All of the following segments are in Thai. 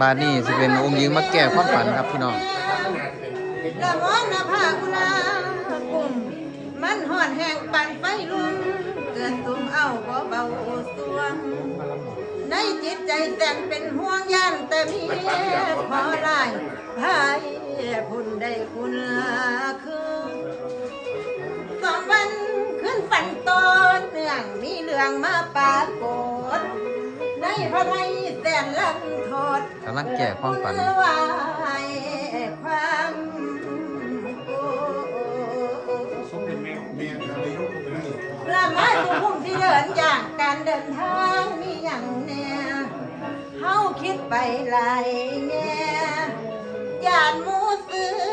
บานนี้สิเป็นองค์หญิงมาแก้ความฝันครับพี่น้องละมอนละผ้ากุลากุมมันหอนแห้งปันไฟลุมเกินตุ่มเอาบ่เบาสวง ในจิตใจแต่งเป็นห่วงยันแต่มีขอลายพายพุ่นได้คุณคือสองวันขึ้นฝันตอนเนื่องมีเรื่องมาปรากฏในพระไทย ลังโทษกำลังแก้ความฝัน วายความโกสมเป็นแม่แม่อะไรยกไปเลยละไม้ตุ้พุ่งที่เดินอย่างการเดินทางมีอย่างแน่เฮาคิดไปหลายแง่ยานหมูเสือ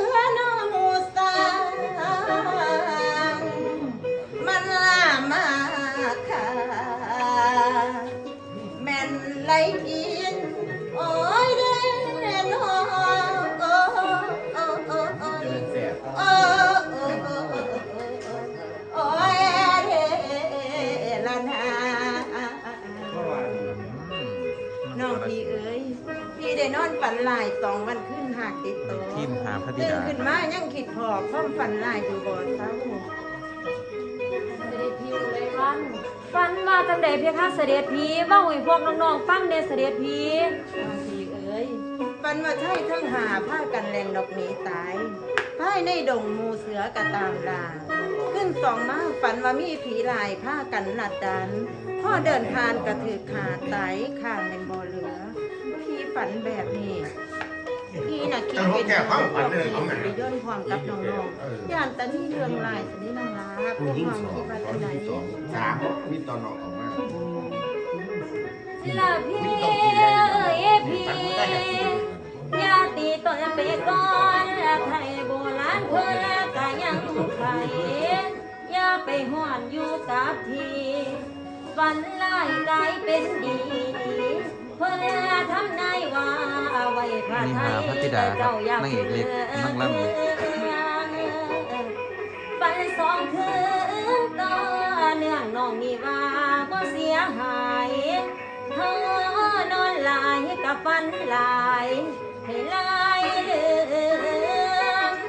นอนฝันหลายสองวันขึ้นหากติดต่อทีมหาพระธิตื่นดาขึ้นมายังคิดพอความฝันหลายอยู่บ่เศร้าเสด็จพี่อุไรวันฟันมาจังใดเพียงค่ะเสด็จพี่เว่าให้พวกน้องๆฟังเด้อเสด็จพี่น้องพี่เอ้ยปันว่าใช่ทั้งหาผ้ากันแรงดอกหนีตายภายในดงหมูเสือกะตามลาขึ้นสองมาฝันว่ามีผีลายผ้ากันหลัดดันพ่อเดินผ่านกระถือขาดไตข้างเป็นบ่อเหลือพี่ ฝันแบบนี้พี่น่ะคิดเป็นไปย่นความกับน้องๆย่านแต่นี่เรื่องลายสนี่น้องลาพวกความคิดว่าที่ไหนสามมีตอนนอนออกมาสิลาพี่เอ้ยพี่อย่าตีต้นไปก่อนไทยโบราณเพิ่นก็ยังไขอย่าไปหอนอยู่กับที่ฝันลายกลายเป็นดี เพิ่นทำนายว่าไว้พระไทยพระธิดาครับเจ้าอย่านางเอกเล็กนางรำฝันสองคืนต่อเนื่องน้องนี่ว่าบ่เสียหายเธอนอนหลายกับฝันหลายให้หลายเออเออ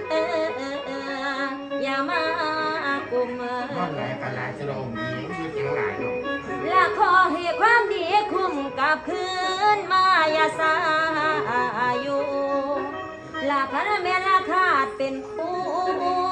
เอย่ามากุมนอนหลายกันหลายจะลงมีมีทั้งหลายเนาะและขอให้ความดี คุ้มกับคืนมายาสาอยู่ลาพระเมละขาดเป็นคู่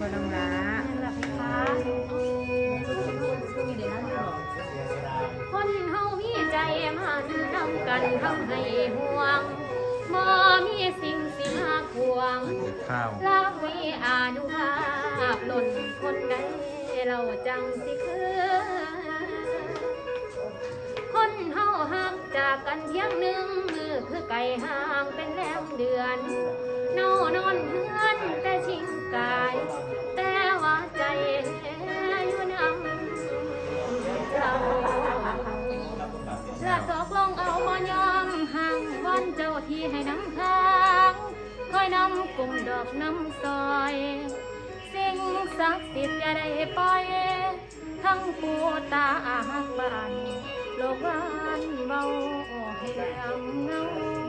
พี่เรียนบน้องลานั่นแหละเพคะมีเด็กนั่นหรอคนเฮามีใจมันนำกันทำให้ห่วงบ่มีสิ่งสิมาขวางเด็กข้าวลักมีอานุภาพหล่นคนใดเราจังสิคือคนเฮาห่างจากกันเที่ยงหนึ่งมือคือไก่ห่างเป็นแรมเดือน นอนอนเพื่อนแต่ชิงกาย แต่ว่าใจอยู่นำเราและตกลงเอาบ่ยอมห่างวันเจ้าที่ให้น้ำทางคอยนำกลุ่มดอกน้ำซอย สิ่งศักดิ์สิทธิ์จะได้ปล่อย ทั้งปูตาหักบานโลกบ้านเบาให้แลมเงา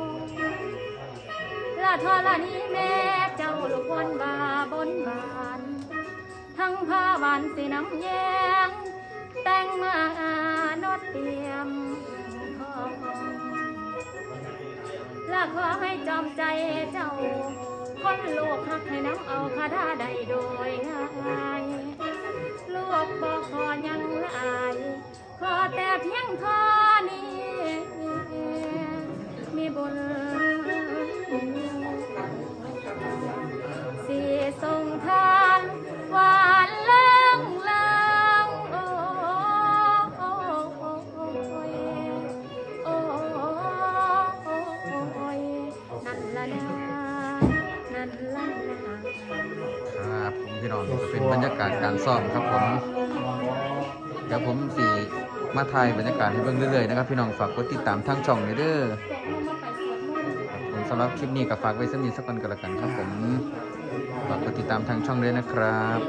ทอละนี้แม่เจ้าลูกวนบาบนบาน ทั้งผ้าบานสีน้ำแยง แต่งมาอานดเตรียมทองละขอให้จอมใจเจ้า คนลูกหักให้น้ำเอาคาถาใดโดยง่ายลูกบอกขอยังลาย ขอแต่เพียงเทอ ครับผมพี่น้องจะเป็นบรรยากาศการซ่อมครับผมเดี๋ยวผมสีมาถ่ายบรรยากาศให้เบิ่งเรื่อยๆนะครับพี่น้องฝากกดติดตามทางช่องเลยเด้อสวดมนต์ผมสำหรับคลิปนี้ก็ฝากไว้สักนิดสักก่อนก็แล้วกันครับผมฝากกดติดตามทางช่องด้วยนะครับ